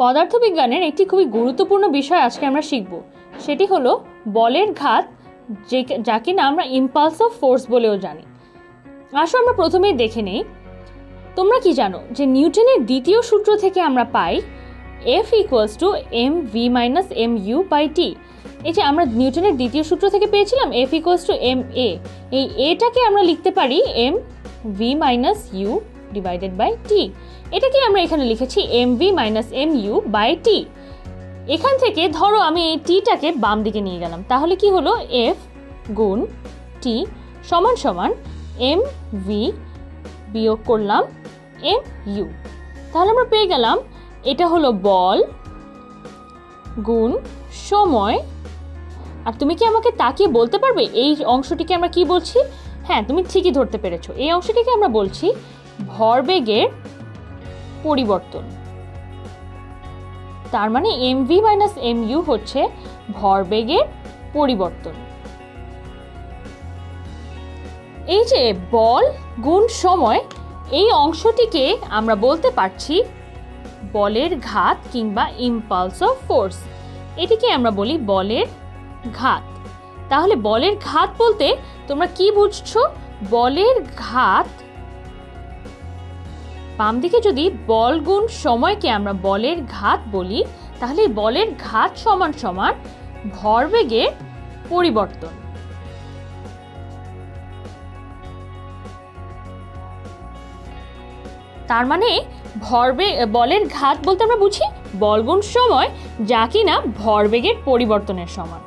পদার্থবিজ্ঞানের একটি খুবই গুরুত্বপূর্ণ বিষয় আজকে আমরা শিখব। সেটি হলো বলের ঘাত, যে যা কিনা আমরা ইম্পালস অফ ফোর্স বলেও জানি। আসো আমরা প্রথমেই দেখে নেই। তোমরা কি জানো যে নিউটনের দ্বিতীয় সূত্র থেকে আমরা পাই F equals to M V minus M U by T এই যে আমরা নিউটনের দ্বিতীয় সূত্র থেকে পেয়েছিলাম F equals to M A এই এটাকে আমরা লিখতে পারি M V minus U divided by T এটাকে আমরা এখানে লিখেছি M V minus M U by T এখান থেকে ধরো আমি এই টিটাকে বাম দিকে নিয়ে গেলাম। তাহলে কি হলো? এফ গুণ টি সমান সমান এম ভি বিয়োগ করলাম এম ইউ তাহলে আমরা পেয়ে গেলাম, এটা হলো বল গুণ সময়। আর তুমি কি আমাকে তাকিয়ে বলতে পারবে? এই অংশটিকে আমরা কি বলছি? হ্যাঁ তুমি ঠিকই ধরতে পেরেছ। এই অংশটিকে আমরা বলছি ভরবেগের পরিবর্তন। তার মানে M V minus M U হচ্ছে ভরবেগের পরিবর্তন। এই যে বল গুণ সময়, এই অংশটিকে আমরা বলতে পারছি বলের ঘাত কিংবা ইম্পালস অফ ফোর্স এটিকে আমরা বলি বলের ঘাত। তাহলে বলের ঘাত বলতে তোমরা কি বুঝছ? বলের ঘাত বাম দিকে যদি বল গুণ সময়কে আমরা বলের ঘাত বলি, তাহলে বলের ঘাত সমান সমান ভরবেগের পরিবর্তন। তার মানে ভরবে, বলের ঘাত বলতে আমরা বুঝি বলগুণ সময়, যা কিনা ভরবেগের পরিবর্তনের সমান।